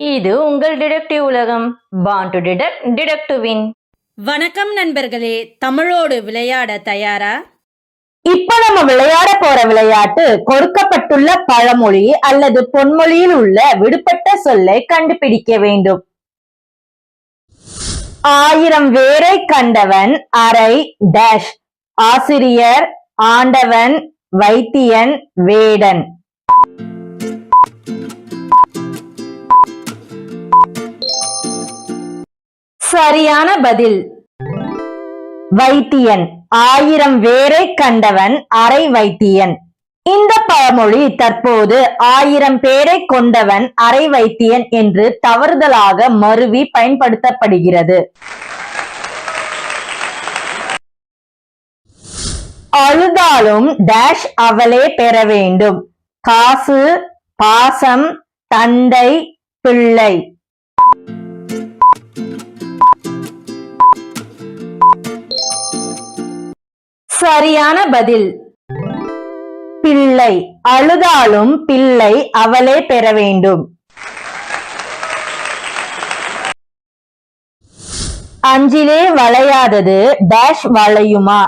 இது உங்கள் டிடெக்டிவ் உலகம். Born to detect detect to win வணக்கம் நண்பர்களே தமிழோடு விளையாட தயாரா? இப்ப நம்ம விளையாட போற விளையாட்டு கொடுக்கப்பட்டுள்ள பழமொழி அல்லது பொன்மொழியில் உள்ள விடுபட்ட சொல்லை கண்டுபிடிக்க வேண்டும். ஆயிரம் வேரை கண்டவன் அரை டேஷ் ஆசிரியர் ஆண்டவன் வைத்தியன் வேடன். சரியான பதில். வைத்தியன். ஆயிரம் வேரை கண்டவன் அரை வைத்தியன். இந்த பழமொழி தற்போது ஆயிரம் பேரை கொண்டவன் அரை வைத்தியன் என்று தவறுதலாக மருவி பயன்படுத்தப்படுகிறது. அழுதாலும் டேஷ் அவளே பெற வேண்டும். காசு பாசம் தந்தை பிள்ளை. சரியான பதில். பிள்ளை அழுதாலும் பிள்ளை அவளே பெற வேண்டும். அஞ்சிலே வளையாதது டேஷ் வளையுமா?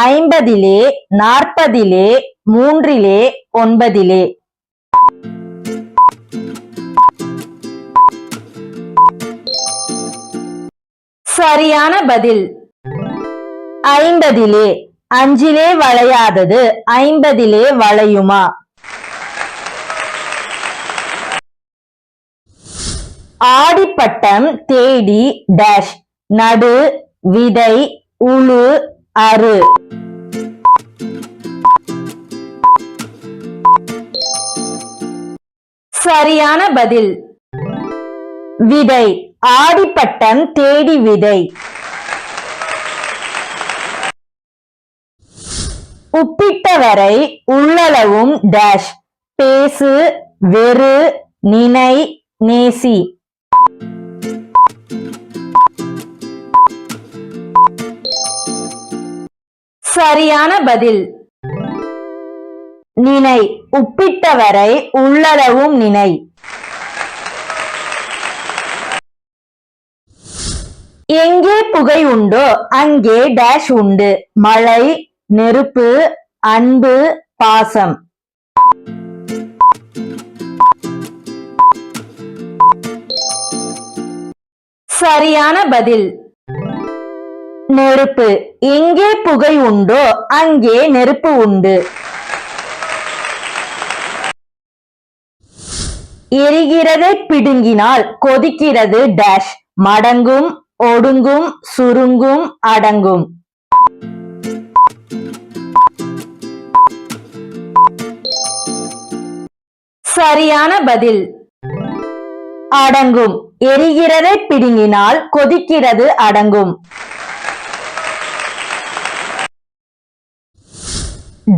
ஐம்பதிலே நாற்பதிலே மூன்றிலே ஒன்பதிலே. சரியான பதில். ஐம்பதிலே அஞ்சிலே வளையாதது ஐம்பதிலே வளையுமா? ஆடிப்பட்டம் தேடி டேஷ் நடு விதை உழு அரு சரியான பதில். விதை ஆடிப்பட்டம் தேடி விதை. ஒப்பிட்டவரை உள்ளளவும் டேஷ் பேசு வெறு நினை நேசி. சரியான பதில். நினை உப்பிட்டவரை உள்ளளவும் நினை. எங்கே புகை உண்டோ அங்கே டேஷ் உண்டு. மழை நெருப்பு அன்பு பாசம். சரியான பதில். நெருப்பு. எங்கே புகை உண்டோ அங்கே நெருப்பு உண்டு. எரிகிறதை பிடுங்கினால் கொதிக்கிறது டேஷ் மடங்கும் ஒடுங்கும் சுருங்கும் அடங்கும். சரியான பதில். அடங்கும். எரிகிறதை பிடுங்கினால் கொதிக்கிறது அடங்கும்.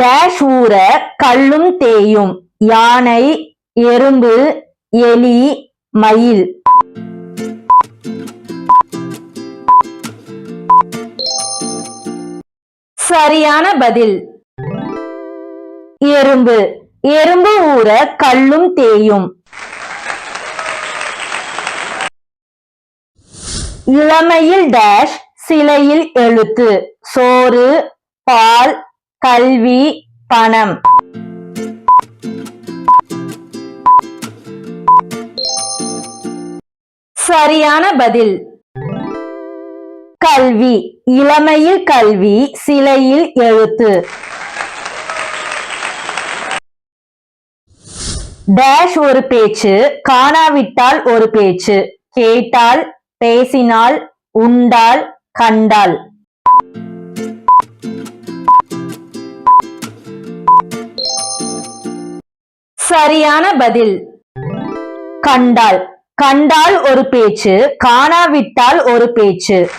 டேஷ் ஊற கல்லும் தேயும். யானை எறும்பு எலி மயில். சரியான பதில். எறும்பு. எறும்பு ஊற கல்லும் தேயும். இளமையில் டேஷ் சிலையில் எழுத்து. சோறு பால் கல்வி பணம். சரியான பதில். கல்வி. இளமையில் கல்வி சிலையில் எழுத்து. டேஷ் ஒரு பேச்சு காணாவிட்டால் ஒரு பேச்சு கேட்டால் பேசினால் உண்டால் கண்டால். சரியான பதில். கண்டால். கண்டால் ஒரு பேச்சு காணாவிட்டால் ஒரு பேச்சு.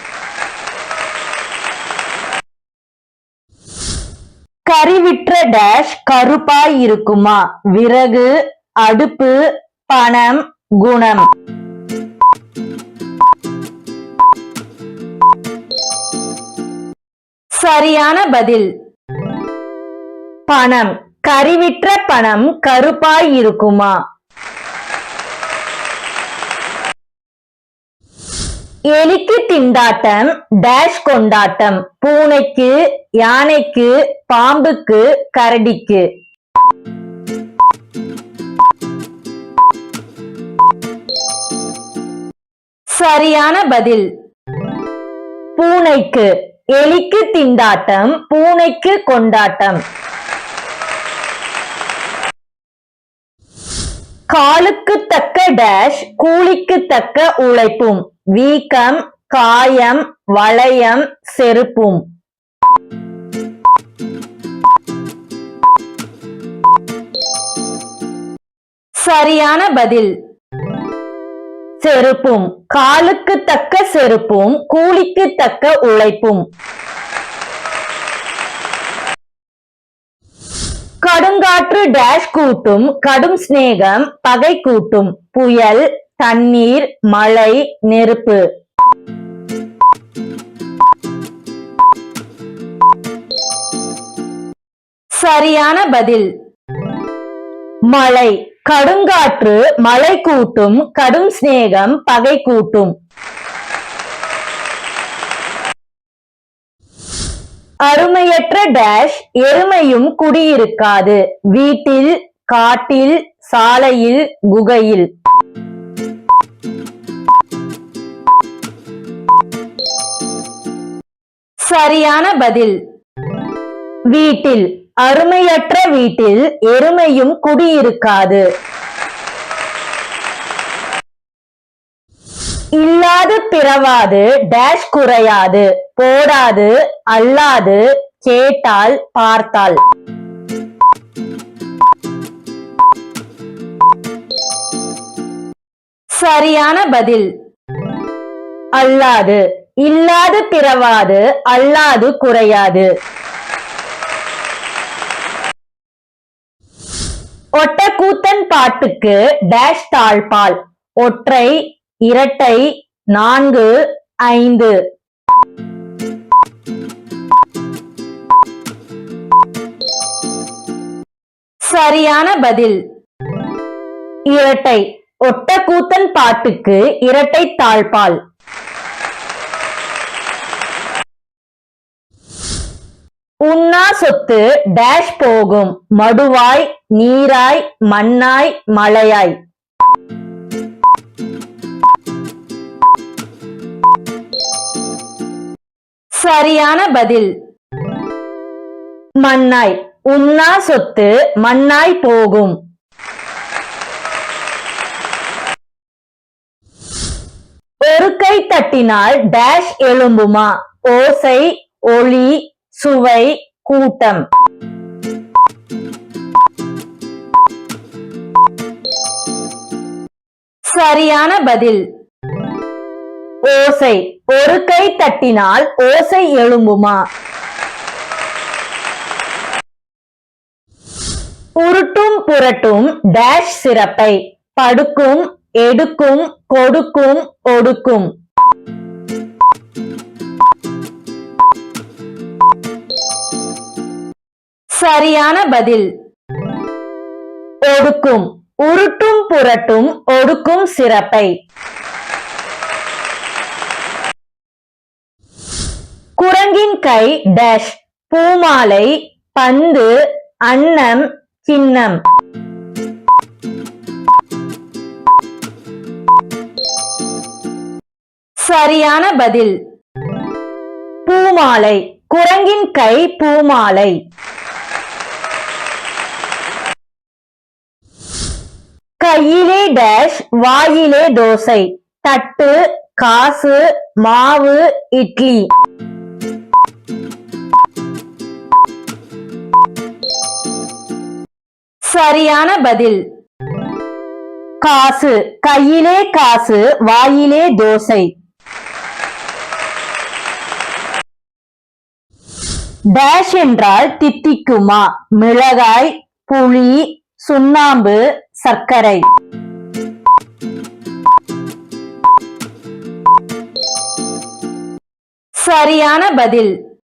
கறிவிற்ற டேஷ் கருப்பாய் இருக்குமா? விறகு அடுப்பு பணம் குணம். சரியான பதில். பணம். கறிவிற்ற பணம் கருப்பாய் இருக்குமா? எலிக்கு திண்டாட்டம் டேஷ் கொண்டாட்டம். பூனைக்கு யானைக்கு பாம்புக்கு கரடிக்கு. சரியான பதில். பூனைக்கு எலிக்கு திண்டாட்டம் பூனைக்கு கொண்டாட்டம். காலுக்கு தக்க டேஷ் கூலிக்கு தக்க உழைப்பும். வீக்கம் காயம் வளையம் செருப்பும். சரியான பதில். செருப்பும் காலுக்கு தக்க செருப்பும் கூலிக்கு தக்க உழைப்பும். கடுங்காற்று டேஷ் கூட்டும் கடும் சிநேகம் பகை கூட்டும். புயல் தண்ணீர் மழை நெருப்பு. சரியான பதில். மழை. கடுங்காற்று மழை கூட்டும் கடும் சிநேகம் பகை கூட்டும். அருமையற்ற டேஷ் எருமையும் குடியிருக்காது. வீட்டில் காட்டில் சாலையில் குகையில். சரியான பதில். வீட்டில். அருமையற்ற வீட்டில் எருமையும் குடியிருக்காது. இல்லாது பிறவாது டேஷ் குறையாது போடாது அல்லாது கேட்டால் பார்த்தால். சரியான பதில். அல்லாது இல்லாது பிறவாது அல்லாது குறையாது. ஒட்டக்கூத்தன் பாட்டுக்கு டேஷ் தாழ்பால் ஒற்றை இரட்டை நான்கு ஐந்து. சரியான பதில். இரட்டை. ஒட்டக்கூத்தன் பாட்டுக்கு இரட்டை தாழ்பால் உண்ணா சொத்து டேஷ் போகும். மடுவாய் நீராய் மண்ணாய் மழையாய் சரியான பதில். மண்ணாய். உண்ணா சொத்து மண்ணாய் போகும். ஒரு கை தட்டினால் டேஷ் எழும்புமா? ஓசை ஒளி சுவை கூட்டம். சரியான பதில். ஓசை. ஒரு கை தட்டினால் ஓசை எழும்புமா? உருட்டும் புரட்டும் டேஷ் சிறப்பை. படுக்கும் எடுக்கும் கொடுக்கும் ஒடுக்கும். சரியான பதில். ஒடுக்கும். உருட்டும் புரட்டும் ஒடுக்கும் சிறப்பை. குரங்கின் கை டேஷ் பூமாலை பந்து அன்னம் கிண்ணம் சரியான பதில். பூமாலை. குரங்கின் கை பூமாலை. கையிலே டேஷ் வாயிலே தோசை. தட்டு காசு மாவு இட்லி. சரியான பதில். காசு கையிலே காசு வாயிலே தோசை. டேஷ் என்றால் தித்திக்குமா? மிளகாய் புளி சுண்ணாம்பு சர்க்கரை. சரியான பதில்.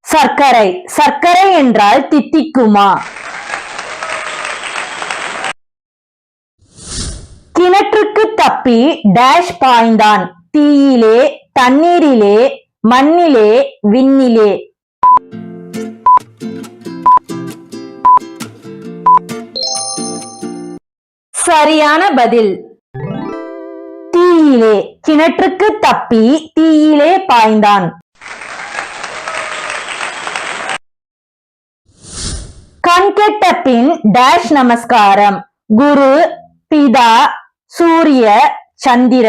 சர்க்கரை. சர்க்கரை என்றால் தித்திக்குமா? கிணற்றுக்கு தப்பி டேஷ் பாய்ந்தான். தீயிலே தண்ணீரிலே மண்ணிலே விண்ணிலே. சரியான பதில். தீயிலே கிணற்றுக்கு தப்பி தீயிலே பாய்ந்தான். கண்கெட்ட பின் டேஷ் நமஸ்காரம். குரு பிதா சூரிய சந்திர.